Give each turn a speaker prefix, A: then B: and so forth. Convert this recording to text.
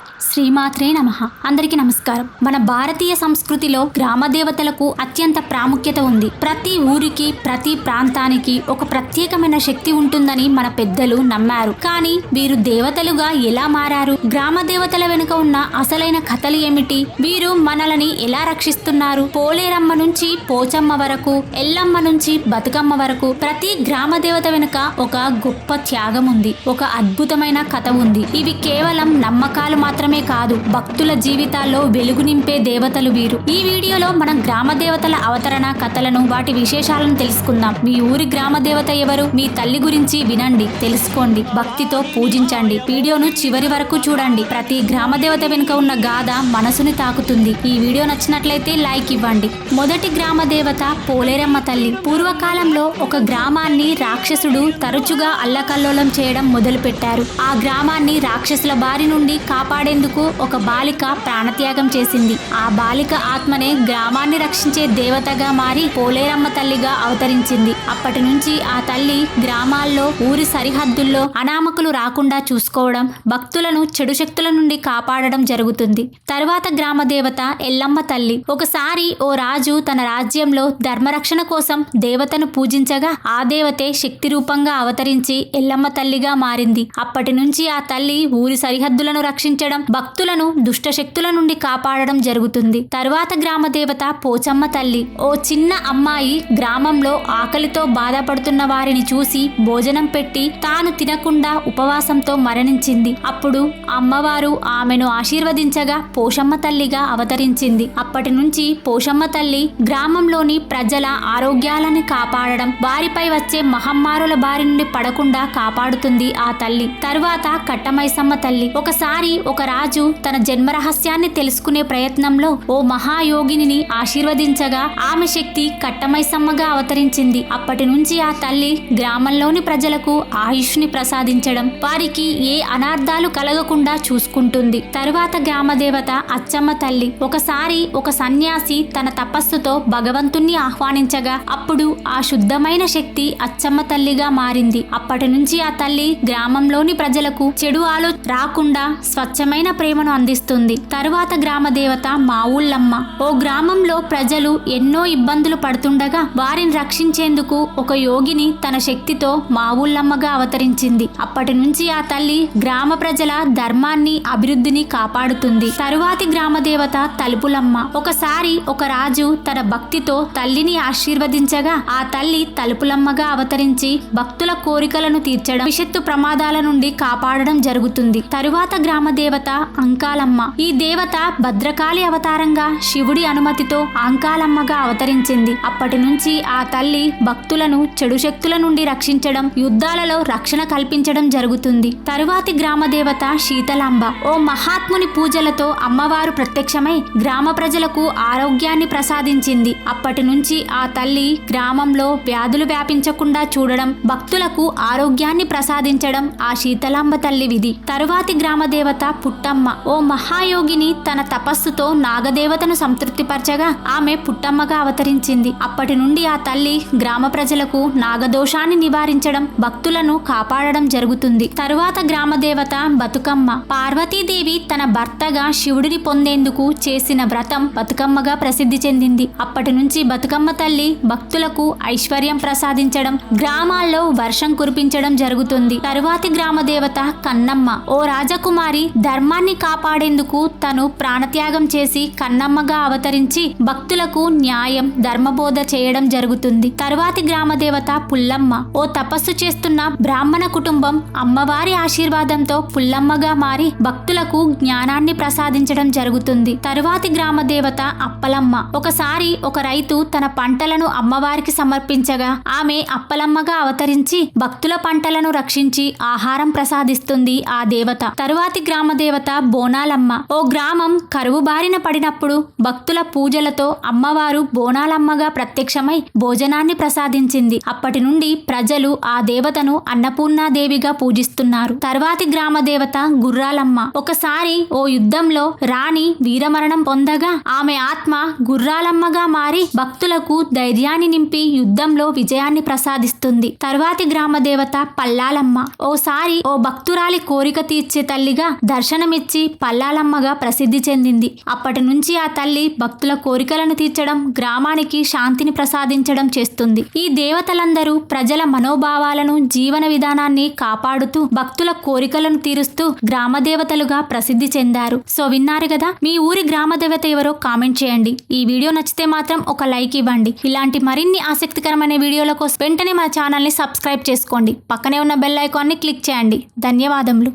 A: శ్రీమాత్రే నమ. అందరికీ నమస్కారం. మన భారతీయ సంస్కృతిలో గ్రామ దేవతలకు అత్యంత ప్రాముఖ్యత ఉంది. ప్రతి ఊరికి ప్రతి ప్రాంతానికి ఒక ప్రత్యేకమైన శక్తి ఉంటుందని మన పెద్దలు నమ్మారు. కానీ వీరు దేవతలుగా ఎలా మారారు? గ్రామ దేవతల వెనుక ఉన్న అసలైన కథలు ఏమిటి? వీరు మనలని ఎలా రక్షిస్తున్నారు? పోలేరమ్మ నుంచి పోచమ్మ వరకు ఎల్లమ్మ నుంచి బతుకమ్మ వరకు ప్రతి గ్రామ దేవత వెనుక ఒక గొప్ప త్యాగం ఉంది. ఒక అద్భుతమైన కథ ఉంది. ఇవి కేవలం నమ్మకాలు మాత్రమే కాదు భక్తుల జీవితాల్లో వెలుగు నింపే దేవతలు వీరు. ఈ వీడియోలో మనం గ్రామ దేవతల అవతరణ కథలను వాటి విశేషాలను తెలుసుకుందాం. మీ ఊరి గ్రామ దేవత ఎవరు? మీ తల్లి గురించి వినండి తెలుసుకోండి భక్తితో పూజించండి. వీడియోను చివరి వరకు చూడండి. ప్రతి గ్రామ దేవత వెనుక ఉన్న గాథ మనసుని తాకుతుంది. ఈ వీడియో నచ్చినట్లయితే లైక్ ఇవ్వండి. మొదటి గ్రామ దేవత పోలేరమ్మ తల్లి. పూర్వకాలంలో ఒక గ్రామాన్ని రాక్షసుడు తరచుగా అల్లకల్లోలం చేయడం మొదలుపెట్టారు. ఆ గ్రామాన్ని రాక్షసుల బారి నుండి కాపాడేందుకు ఒక బాలిక ప్రాణత్యాగం చేసింది. ఆ బాలిక ఆత్మనే గ్రామాన్ని రక్షించే దేవతగా మారి పోలేరమ్మ తల్లిగా అవతరించింది. అప్పటి నుంచి ఆ తల్లి గ్రామాల్లో ఊరి సరిహద్దుల్లో అనామకులు రాకుండా చూసుకోవడం భక్తులను చెడు శక్తుల నుండి కాపాడడం జరుగుతుంది. తరువాత గ్రామ దేవత ఎల్లమ్మ తల్లి. ఒకసారి ఓ రాజు తన రాజ్యంలో ధర్మరక్షణ కోసం దేవతను పూజించగా ఆ దేవతే శక్తి రూపంగా అవతరించి ఎల్లమ్మ తల్లిగా మారింది. అప్పటి నుంచి ఆ తల్లి ఊరి సరిహద్దులను రక్షించడం భక్తులను దుష్ట శక్తుల నుండి కాపాడడం జరుగుతుంది. తరువాత గ్రామ దేవత పోచమ్మ తల్లి. ఓ చిన్న అమ్మాయి గ్రామంలో ఆకలితో బాధపడుతున్న వారిని చూసి భోజనం పెట్టి తాను తినకుండా ఉపవాసంతో మరణించింది. అప్పుడు అమ్మవారు ఆమెను ఆశీర్వదించగా పోషమ్మ తల్లిగా అవతరించింది. అప్పటి నుంచి పోషమ్మ తల్లి గ్రామంలోని ప్రజల ఆరోగ్యాలను కాపాడడం వారిపై వచ్చే మహమ్మారుల బారి నుండి పడకుండా కాపాడుతుంది ఆ తల్లి. తరువాత కట్టమైసమ్మ తల్లి. ఒకసారి ఒక ఒక రాజు తన జన్మ రహస్యాన్ని తెలుసుకునే ప్రయత్నంలో ఓ మహాయోగిని ఆశీర్వదించగా ఆమె శక్తి కట్టమైసమ్మగా అవతరించింది. అప్పటి నుంచి ఆ తల్లి గ్రామంలోని ప్రజలకు ఆయుష్ని ప్రసాదించడం వారికి ఏ అనార్థాలు కలగకుండా చూసుకుంటుంది. తరువాత గ్రామదేవత అచ్చమ్మ తల్లి ఒకసారి ఒక సన్యాసి తన తపస్సుతో భగవంతుణ్ణి ఆహ్వానించగా అప్పుడు ఆ శుద్ధమైన శక్తి అచ్చమ్మ తల్లిగా మారింది. అప్పటి నుంచి ఆ తల్లి గ్రామంలోని ప్రజలకు చెడు ఆలో రాకుండా స్వచ్ఛ నిజమైన ప్రేమను అందిస్తుంది. తరువాత గ్రామ దేవత మావుళ్ళమ్మ ఓ గ్రామంలో ప్రజలు ఎన్నో ఇబ్బందులు పడుతుండగా వారిని రక్షించేందుకు ఒక యోగిని తన శక్తితో మావుళ్ళమ్మగా అవతరించింది. అప్పటి నుంచి ఆ తల్లి గ్రామ ప్రజల ధర్మాన్ని అభివృద్ధిని కాపాడుతుంది. తరువాతి గ్రామ దేవత తలుపులమ్మ. ఒకసారి ఒక రాజు తన భక్తితో తల్లిని ఆశీర్వదించగా ఆ తల్లి తలుపులమ్మగా అవతరించి భక్తుల కోరికలను తీర్చడం భవిష్యత్తు ప్రమాదాల నుండి కాపాడడం జరుగుతుంది. తరువాత గ్రామ దేవత దేవత అంకాలమ్మ. ఈ దేవత భద్రకాళి అవతారంగా శివుడి అనుమతితో అంకాలమ్మగా అవతరించింది. అప్పటి నుంచి ఆ తల్లి భక్తులను చెడు శక్తుల నుండి రక్షించడం యుద్ధాలలో రక్షణ కల్పించడం జరుగుతుంది. తరువాతి గ్రామ దేవత శీతలాంబ. ఓ మహాత్ముని పూజలతో అమ్మవారు ప్రత్యక్షమై గ్రామ ప్రజలకు ఆరోగ్యాన్ని ప్రసాదించింది. అప్పటి నుంచి ఆ తల్లి గ్రామంలో వ్యాధులు వ్యాపించకుండా చూడడం భక్తులకు ఆరోగ్యాన్ని ప్రసాదించడం ఆ శీతలాంబ తల్లి విధి. తరువాతి గ్రామ దేవత పుట్టమ్మ. ఓ మహాయోగిని తన తపస్సుతో నాగదేవతను సంతృప్తిపరచగా ఆమె పుట్టమ్మగా అవతరించింది. అప్పటి నుండి ఆ తల్లి గ్రామ ప్రజలకు నాగదోషాన్ని నివారించడం భక్తులను కాపాడడం జరుగుతుంది. తరువాత గ్రామదేవత బతుకమ్మ. పార్వతీదేవి తన భర్తగా శివుడిని పొందేందుకు చేసిన వ్రతం బతుకమ్మగా ప్రసిద్ధి చెందింది. అప్పటి నుంచి బతుకమ్మ తల్లి భక్తులకు ఐశ్వర్యం ప్రసాదించడం గ్రామాల్లో వర్షం కురిపించడం జరుగుతుంది. తరువాతి గ్రామదేవత కన్నమ్మ. ఓ రాజకుమారి ధర్మాన్ని కాపాడేందుకు తను ప్రాణత్యాగం చేసి కన్నమ్మగా అవతరించి భక్తులకు న్యాయం ధర్మబోధ చేయడం జరుగుతుంది. తరువాతి గ్రామదేవత పుల్లమ్మ. ఓ తపస్సు చేస్తున్న బ్రాహ్మణ కుటుంబం అమ్మవారి ఆశీర్వాదంతో పుల్లమ్మగా మారి భక్తులకు జ్ఞానాన్ని ప్రసాదించడం జరుగుతుంది. తరువాతి గ్రామదేవత అప్పలమ్మ. ఒకసారి ఒక రైతు తన పంటలను అమ్మవారికి సమర్పించగా ఆమె అప్పలమ్మగా అవతరించి భక్తుల పంటలను రక్షించి ఆహారం ప్రసాదిస్తుంది ఆ దేవత. తరువాతి గ్రామ దేవత బోనాలమ్మ. ఓ గ్రామం కరువు బారిన పడినప్పుడు భక్తుల పూజలతో అమ్మవారు బోనాలమ్మగా ప్రత్యక్షమై భోజనాన్ని ప్రసాదించింది. అప్పటి నుండి ప్రజలు ఆ దేవతను అన్నపూర్ణాదేవిగా పూజిస్తున్నారు. తర్వాతి గ్రామ దేవత గుర్రాలమ్మ. ఒకసారి ఓ యుద్ధంలో రాణి వీరమరణం పొందగా ఆమె ఆత్మ గుర్రాలమ్మగా మారి భక్తులకు ధైర్యాన్ని నింపి యుద్ధంలో విజయాన్ని ప్రసాదిస్తుంది. తర్వాతి గ్రామ దేవత పల్లాలమ్మ. ఓసారి ఓ భక్తురాలి కోరిక తీర్చే తల్లిగా దర్శ దర్శనమిచ్చి పల్లాలమ్మగా ప్రసిద్ధి చెందింది. అప్పటి నుంచి ఆ తల్లి భక్తుల కోరికలను తీర్చడం గ్రామానికి శాంతిని ప్రసాదించడం చేస్తుంది. ఈ దేవతలందరూ ప్రజల మనోభావాలను జీవన విధానాన్ని కాపాడుతూ భక్తుల కోరికలను తీరుస్తూ గ్రామ దేవతలుగా ప్రసిద్ధి చెందారు. సో విన్నారు కదా? మీ ఊరి గ్రామ దేవత ఎవరో కామెంట్ చేయండి. ఈ వీడియో నచ్చితే మాత్రం ఒక లైక్ ఇవ్వండి. ఇలాంటి మరిన్ని ఆసక్తికరమైన వీడియోల కోసం వెంటనే మా ఛానల్ని సబ్స్క్రైబ్ చేసుకోండి. పక్కనే ఉన్న బెల్ ఐకాన్ని క్లిక్ చేయండి. ధన్యవాదములు.